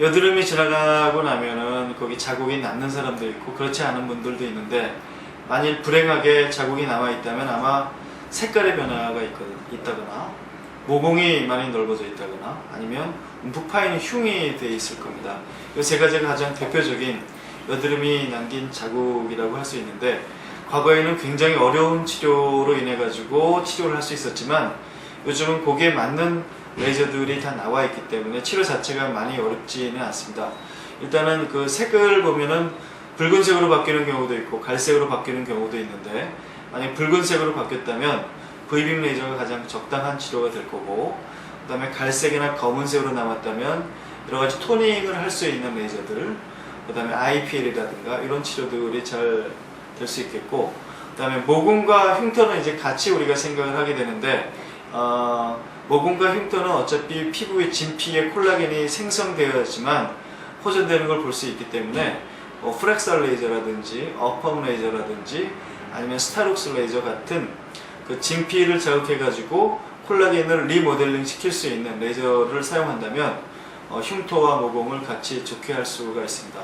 여드름이 지나가고 나면은 거기 자국이 남는 사람도 있고 그렇지 않은 분들도 있는데 만일 불행하게 자국이 남아 있다면 아마 색깔의 변화가 있거든, 있다거나 모공이 많이 넓어져 있다거나 아니면 움푹 파이는 흉이 돼 있을 겁니다. 이 세 가지가 가장 대표적인 여드름이 남긴 자국이라고 할 수 있는데 과거에는 굉장히 어려운 치료로 인해 가지고 치료를 할 수 있었지만 요즘은 거기에 맞는 레이저들이 다 나와 있기 때문에 치료 자체가 많이 어렵지는 않습니다. 일단은 그 색을 보면은 붉은색으로 바뀌는 경우도 있고 갈색으로 바뀌는 경우도 있는데 만약 붉은색으로 바뀌었다면 V빔 레이저가 가장 적당한 치료가 될 거고 그 다음에 갈색이나 검은색으로 남았다면 여러 가지 토닝을 할 수 있는 레이저들 그 다음에 IPL이라든가 이런 치료들이 잘 될 수 있겠고 그 다음에 모공과 흉터는 이제 같이 우리가 생각을 하게 되는데 어, 모공과 흉터는 어차피 피부의 진피에 콜라겐이 생성되어야지만 호전되는 걸 볼 수 있기 때문에 뭐 프렉설 레이저라든지 어펌 레이저라든지 아니면 스타룩스 레이저 같은 그 진피를 자극해가지고 콜라겐을 리모델링 시킬 수 있는 레이저를 사용한다면 어, 흉터와 모공을 같이 좋게 할 수가 있습니다.